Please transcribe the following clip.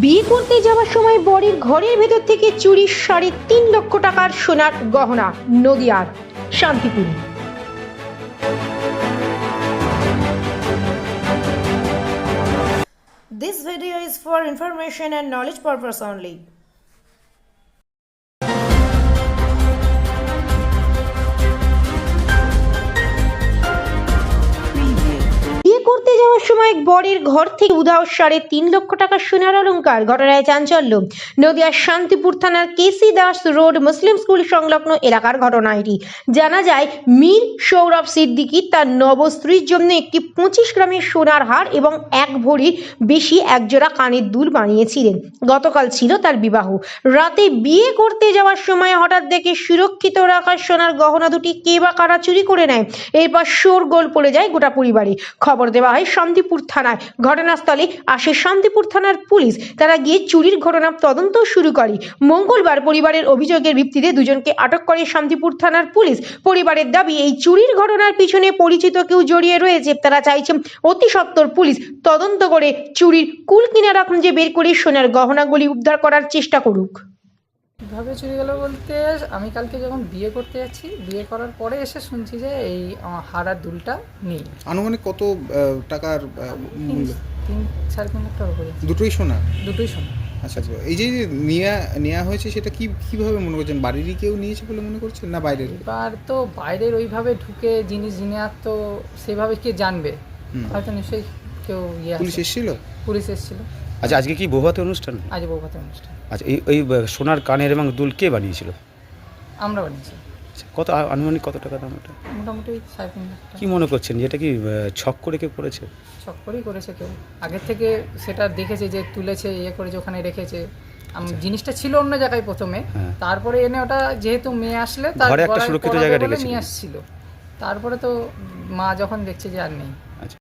বিয়ে করতে যাওয়ার সময় বরের ঘরের ভেতর থেকে চুরি সাড়ে তিন লক্ষ টাকার সোনার গহনা, নদিয়ার Shantipur This video is for information and knowledge purpose only. করতে যাওয়ার সময় বরের ঘর থেকে উধাও সাড়ে তিন লক্ষ টাকা সোনার অলংকার ঘটনায় চাঞ্চল্য। নদিয়ার শান্তিপুর থানার KC Das road Muslim school সংলগ্ন এলাকার ঘটনা এটি। জানা যায়, মীর সৌরভ সিদ্দিকী তার নবস্ত্রীর জন্য একটি পঁচিশ গ্রামের সোনার হার এবং এক ভরির বেশি একজোড়া কানের দুল বানিয়েছিলেন। গতকাল ছিল তার বিবাহ। রাতে বিয়ে করতে যাওয়ার সময় হঠাৎ দেখে সুরক্ষিত রাখা সোনার গহনা দুটি কে বা কারা চুরি করে নেয়? এরপর শোরগোল পড়ে যায় গোটা পরিবারে। খবর হয় শান্তিপুর থানায়। ঘটনাস্থলে আসে শান্তিপুর থানার পুলিশ। তারা গিয়ে চুরির ঘটনা তদন্ত শুরু করে। মঙ্গলবার পরিবারের অভিযোগের ভিত্তিতে দুজনকে আটক করে শান্তিপুর থানার পুলিশ। পরিবারের দাবি, এই চুরির ঘটনার পিছনে পরিচিত কেউ জড়িয়ে রয়েছে। তারা চাইছেন অতি সত্বর পুলিশ তদন্ত করে চুরির কুল কিনারা খুঁজে বের করে সোনার গহনাগুলি উদ্ধার করার চেষ্টা করুক। কীভাবে চুরি গেল বলতে আমি কালকে যখন বিয়ে করতে যাচ্ছি বিয়ে করার পরে এসে শুনছি যে এই হারার দুলটা নেই। আনুমানিক কত টাকার মূল্য তিন সাড়ে তিন লাখ টাকার উপরে দুটোই সোনা? দুটোই শোনা আচ্ছা আচ্ছা। এই যে নেওয়া নেওয়া হয়েছে সেটা কি কীভাবে মনে করছেন বাড়িরই কেউ নিয়েছে বলে মনে করছেন না বাইরের? এবার তো বাইরের ওইভাবে ঢুকে জিনিস জিনিয়ার তো সেভাবে কে জানবে? হয়তো নিশ্চয়ই কেউ ইয়ে পুলিশ। এসেছিল? পুলিশ এসেছিল। আচ্ছা আজকে কি বৌভাতে অনুষ্ঠান? আজ বৌভাতের অনুষ্ঠান। আচ্ছা এই এই সোনার কানের এবং দুল কে বানিয়েছিল? আমরা বানিয়েছি। আচ্ছা, কত আনুমানিক কত টাকা দাম এটা মোটামুটি সাড়ে তিন লাখ কি মনে করছেন যে এটা কি ছক করে কেউ করেছে? ছক করেই করেছে কেউ। আগের থেকে সেটা দেখেছে যে তুলেছে ইয়ে করেছে ওখানে রেখেছে। জিনিসটা ছিল অন্য জায়গায় প্রথমে। হ্যাঁ। তারপরে এনে ওটা যেহেতু মেয়ে আসলে তার ঘরে একটা সুরক্ষিত জায়গায় বলে রেখেছিল। নিয়ে আসছিল। তারপরে তো মা যখন দেখছে যে আর নেই। আচ্ছা।